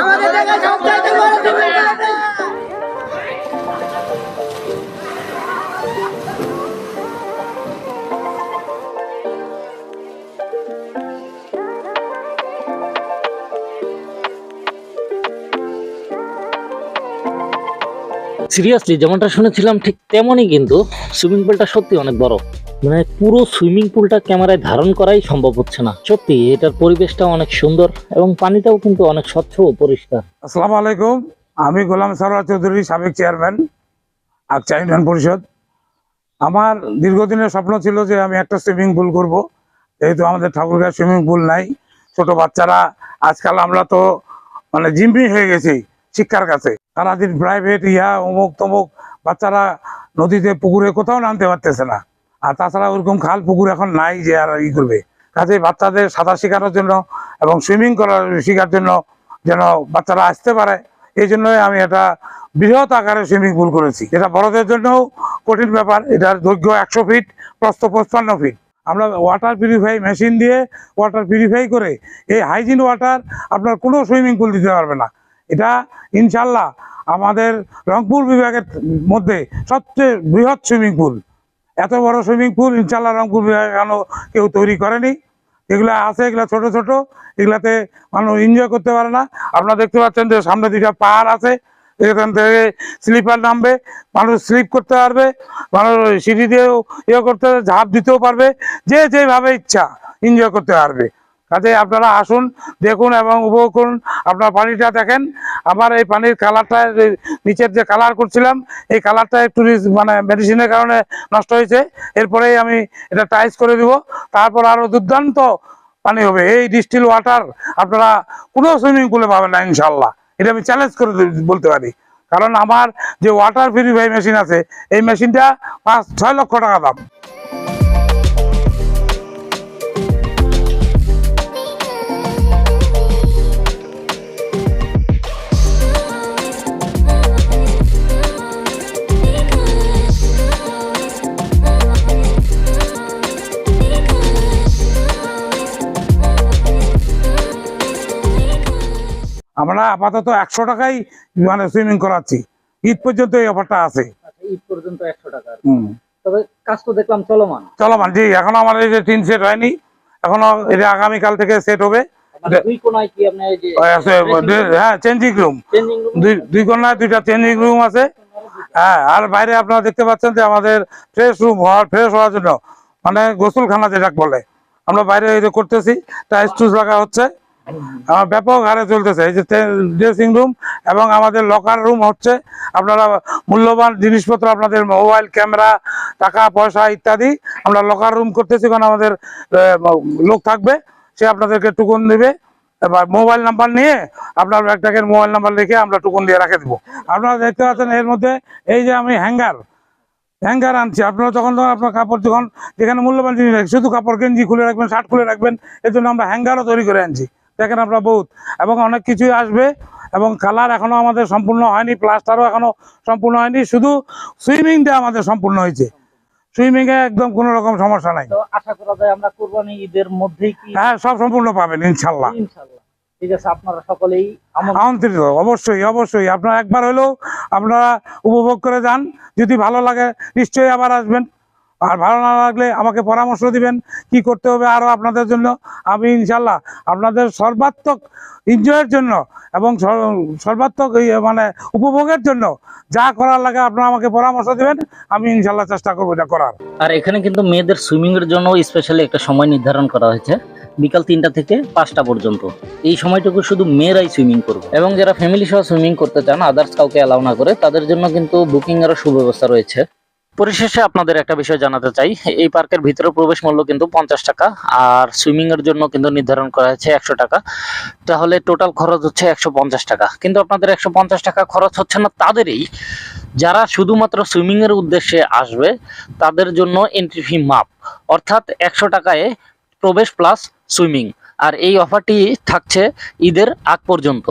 আমাদের জায়গায় সবচাইতে বড় সুইমিং সিরিয়াসলি যেমনটা শুনেছিলাম ঠিক তেমনই কিন্তু সুইমিং পুলটা সত্যি অনেক বড়। মানে পুরো সুইমিং পুলটা ক্যামেরায় ধারণ করাই সম্ভব হচ্ছে না। সত্যি, এটার পরিবেশটা অনেক সুন্দর এবং পানিটাও কিন্তু অনেক স্বচ্ছ ও পরিষ্কার। আসসালামু আলাইকুম। আমি গোলাম সরোয়ার চৌধুরী, সাবেক চেয়ারম্যান আকচা ইউনিয়ন পরিষদ। আমার দীর্ঘদিনের স্বপ্ন ছিল যে আমি একটা সুইমিং পুল করব। যেহেতু আমাদের ঠাকুরগাঁও সুইমিং পুল নাই, ছোট বাচ্চারা, আজকাল আমরা তো মানে জিম্মি হয়ে গেছি শিক্ষার কাছে। সারাদিন প্রাইভেট ইয়া অমুক তমুক বাচ্চারা নদীতে, পুকুরে কোথাও নামতে পারতেছে না। আর তাছাড়া ওরকম খাল পুকুর এখন নাই যে আর ই করবে। কাজে বাচ্চাদের সাঁতার শেখানোর জন্য এবং সুইমিং করার শেখার জন্য যেন বাচ্চারা আসতে পারে, এই জন্যই আমি এটা বৃহৎ আকারে সুইমিং পুল করেছি। এটা বড়দের জন্যও কঠিন ব্যাপার, এটার দৈর্ঘ্য একশো ফিট, প্রস্থ পঁচপান্ন ফিট। আমরা ওয়াটার পিউরিফাই মেশিন দিয়ে ওয়াটার পিউরিফাই করে এই হাইজিন ওয়াটার আপনার কোনো সুইমিং পুল দিতে পারবে না। এটা ইনশাল্লাহ আমাদের রংপুর বিভাগের মধ্যে সবচেয়ে বৃহৎ সুইমিং পুল। এত বড় সুইমিং পুল ইনশাল্লাহ রংপুর এখনও কেউ তৈরি করেনি। এগুলা আছে, এগুলা ছোট ছোট, এগুলাতে মানুষ এনজয় করতে পারে না। আপনারা দেখতে পাচ্ছেন যে সামনে দুইটা পাহাড় আছে, এখান থেকে স্লিপার নামবে, মানুষ স্লিপ করতে পারবে, মানুষ সিঁড়ি দিয়েও ইয়ে করতে, ঝাঁপ দিতেও পারবে, যে যেভাবে ইচ্ছা এনজয় করতে পারবে। কাজে আপনারা আসুন, দেখুন এবং উপভোগ করুন। আপনার পানিটা দেখেন, আমার এই পানির কালারটা নিচের যে কালার করছিলাম, এই কালারটা একটু মানে মেডিসিনের কারণে নষ্ট হয়েছে। এরপরেই আমি এটা টাইস করে দিব। তারপর আরও দুর্দান্ত পানি হবে। এই ডিস্টিল ওয়াটার আপনারা কোনো সুইমিং পুলে পাবেন না ইনশাল্লাহ এটা আমি চ্যালেঞ্জ করে বলতে পারি। কারণ আমার যে ওয়াটার পিউরিফাই মেশিন আছে, এই মেশিনটা পাঁচ, ছয় লক্ষ টাকা দাম। আমরা আপাতত একশো টাকাই মানে সুইমিং করাচ্ছি। ঈদ পর্যন্ত এই অফারটা আছে। ঈদ পর্যন্ত একশো টাকা তবে কাজ তো দেখলাম চলমান। চলমান জি এখনও আমার এই যে টিন সেট হয়নি এখনও এটা আগামীকাল থেকে সেট হবে। হ্যাঁ চেঞ্জিং রুম দুই কোনায় দুইটা চেঞ্জিং রুম আছে। হ্যাঁ আর বাইরে আপনারা দেখতে পাচ্ছেন যে আমাদের ফ্রেশ রুম হওয়ার ফ্রেশ হওয়ার জন্য মানে গোসলখানা যেটা বলে। আমরা বাইরে করতেছি টাইস টুস লাগা হচ্ছে। ব্যাপক হারে চলতেছে। এই যে ড্রেসিং রুম এবং আমাদের লকার রুম হচ্ছে, আপনারা মূল্যবান জিনিসপত্র আপনাদের মোবাইল ক্যামেরা টাকা, পয়সা ইত্যাদি আমরা লকার রুম করতেছি, কারণ আমাদের লোক থাকবে, সে আপনাদেরকে টুকুন দেবে। এবার মোবাইল নাম্বার নিয়ে আপনার ব্যাগটাকে মোবাইল নাম্বার লিখে আমরা টুকুন দিয়ে রেখে দেবো। আপনারা দেখতে পাচ্ছেন এর মধ্যে এই যে আমি হ্যাঙ্গার হ্যাঙ্গার আনছি। আপনারা যখন তখন আপনার কাপড় যখন যেখানে মূল্যবান জিনিস শুধু কাপড় গেঞ্জি খুলে রাখবেন শার্ট খুলে রাখবেন, এর জন্য আমরা হ্যাঙ্গারও তৈরি করে আনছি। দেখেন আপনারা বহুত এবং অনেক কিছুই আসবে। এবং কালার এখনও আমাদের সম্পূর্ণ হয়নি প্লাস্টারও এখনও সম্পূর্ণ হয়নি। শুধু সুইমিংটা আমাদের সম্পূর্ণ হয়েছে। সুইমিং এ একদম কোনো রকম সমস্যা নাই। আশা করা যায় আমরা কোরবানি ঈদের মধ্যেই কি হ্যাঁ সব সম্পূর্ণ পাবেন ইনশাল্লাহ। ঠিক আছে আপনারা সকলেই আমন্ত্রিত অবশ্যই অবশ্যই। আপনারা একবার হলেও আপনারা উপভোগ করে যান। যদি ভালো লাগে নিশ্চয়ই আবার আসবেন। আর ভালো না লাগলে আমাকে পরামর্শ দিবেন, কি করতে হবে আরও আপনাদের জন্য। আমি ইনশাল্লাহ আপনাদের সর্বাত্মক এনজয়ের জন্য এবং সর্বাত্মক মানে উপভোগের জন্য যা করার লাগে আপনারা আমাকে পরামর্শ দিবেন, আমি ইনশাল্লাহ চেষ্টা করব এটা করার। আর এখানে কিন্তু মেয়েদের সুইমিং এর জন্য স্পেশালি একটা সময় নির্ধারণ করা হয়েছে, বিকাল তিনটা থেকে পাঁচটা পর্যন্ত। এই সময়টুকু শুধু মেয়েরাই সুইমিং করবে। এবং যারা ফ্যামিলি সহ সুইমিং করতে চান আদার্স কাউকে অ্যালাউ না করে, তাদের জন্য কিন্তু বুকিং এরও সুব্যবস্থা রয়েছে। পরিশেষে আপনাদের একটা বিষয় জানাতে চাই। এই পার্কের ভিতরে প্রবেশ মূল্য কিন্তু পঞ্চাশ টাকা আর সুইমিং এর জন্য কিন্তু নির্ধারণ করা হয়েছে একশো টাকা। তাহলে টোটাল খরচ হচ্ছে একশো পঞ্চাশ টাকা। কিন্তু আপনাদের একশো পঞ্চাশ টাকা খরচ হচ্ছে না তাদেরই। যারা শুধুমাত্র সুইমিং এর উদ্দেশ্যে আসবে, তাদের জন্য এন্ট্রি ফি মাপ। অর্থাৎ একশো টাকায় প্রবেশ প্লাস সুইমিং আর এই অফারটি থাকছে ঈদের আগ পর্যন্ত।